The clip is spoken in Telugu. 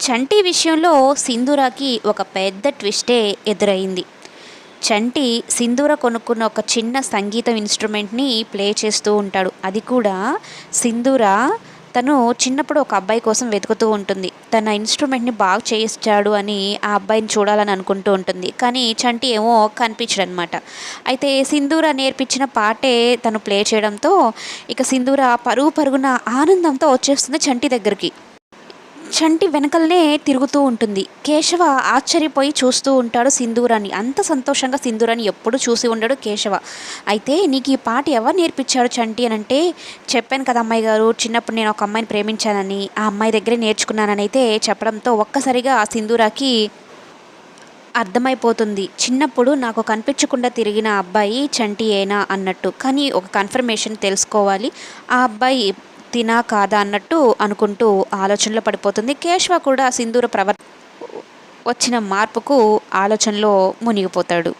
చంటి విషయంలో సింధూరాకి ఒక పెద్ద ట్విస్టే ఎదురైంది. చంటి సింధూర కొనుక్కున్న ఒక చిన్న సంగీతం ఇన్స్ట్రుమెంట్ని ప్లే చేస్తూ ఉంటాడు. అది కూడా సింధూర తను చిన్నప్పుడు ఒక అబ్బాయి కోసం వెతుకుతూ ఉంటుంది. తన ఇన్స్ట్రుమెంట్ని బాగా చేయిస్తాడు అని ఆ అబ్బాయిని చూడాలని అనుకుంటూ ఉంటుంది. కానీ చంటి ఏమో కనిపించడనమాట. అయితే సింధూర నేర్పించిన పాటే తను ప్లే చేయడంతో ఇక సింధూర పరుగు పరుగున ఆనందంతో వచ్చేస్తుంది చంటి దగ్గరికి. చంటి వెనకలనే తిరుగుతూ ఉంటుంది. కేశవ ఆశ్చర్యపోయి చూస్తూ ఉంటాడు సింధూరాన్ని. అంత సంతోషంగా సింధూరాన్ని ఎప్పుడు చూసి ఉండడు కేశవ. అయితే నీకు ఈ పాట ఎవరు నేర్పించాడు చంటి అని అంటే చెప్పాను కదా అమ్మాయి గారు చిన్నప్పుడు నేను ఒక అమ్మాయిని ప్రేమించానని ఆ అమ్మాయి దగ్గరే నేర్చుకున్నానని అయితే చెప్పడంతో ఒక్కసారిగా ఆ సింధూరాకి అర్థమైపోతుంది. చిన్నప్పుడు నాకు కనిపించకుండా తిరిగిన అబ్బాయి చంటి ఏనా అన్నట్టు. కానీ ఒక కన్ఫర్మేషన్ తెలుసుకోవాలి. ఆ అబ్బాయి తినా కాదా అన్నట్టు అనుకుంటూ ఆలోచనలో పడిపోతుంది. కేశవ కూడా సింధూర ప్రవర్ వచ్చిన మార్పుకు ఆలోచనలో మునిగిపోతాడు.